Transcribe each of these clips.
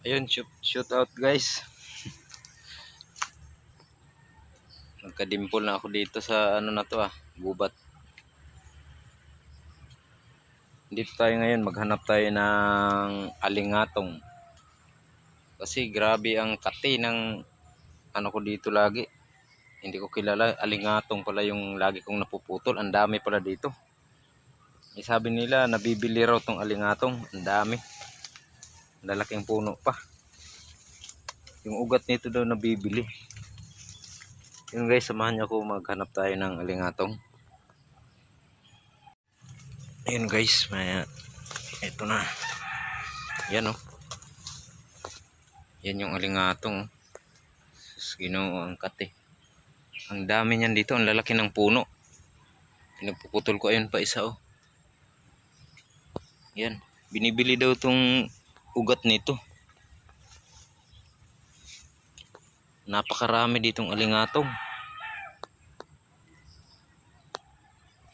Ayun, shoot, shoot out guys. Nagka-dimple na ako dito sa ano na to ah, gubat. Dito tayo ngayon, maghanap tayo ng alingatong. Kasi grabe ang kati ng ano ko dito lagi. Hindi ko kilala, alingatong pala yung lagi kong napuputol. Ang dami pala dito. Eh, sabi nila, nabibili raw tong alingatong. Ang dami. Lalaking puno pa. Yung ugat nito daw nabibili. Yun guys, samahan niyo ako maghanap tayo ng alingatong. Ayun guys, may ito na. Yan oh. Yan yung alingatong. ginoo ang kate. Ang dami niyan dito, ang lalaki ng puno. Pinagpuputol ko ayun pa isa oh. Yan, binibili daw tong ugat nito. Napakarami ditong alingatong.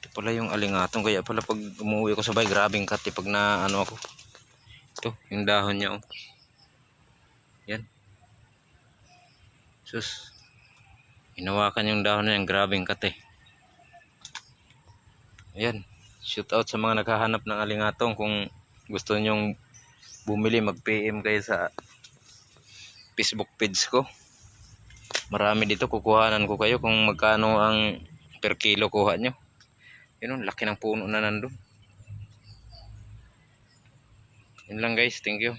Ito pala yung alingatong. Kaya pala pag umuwi ko sa bahay, grabing kati pag na ano ako. Ito, yung dahon niya oh. Yan. Sus. Hinawakan yung dahon niya, yung grabing kati. Ayan. Shoot out sa mga naghahanap ng alingatong kung gusto nyong bumili mag-PM kayo sa Facebook page ko. Marami dito kukuhanan ko kayo kung magkano ang per kilo kuha nyo. Yun ang laki ng puno na nandun. Yun lang guys, thank you.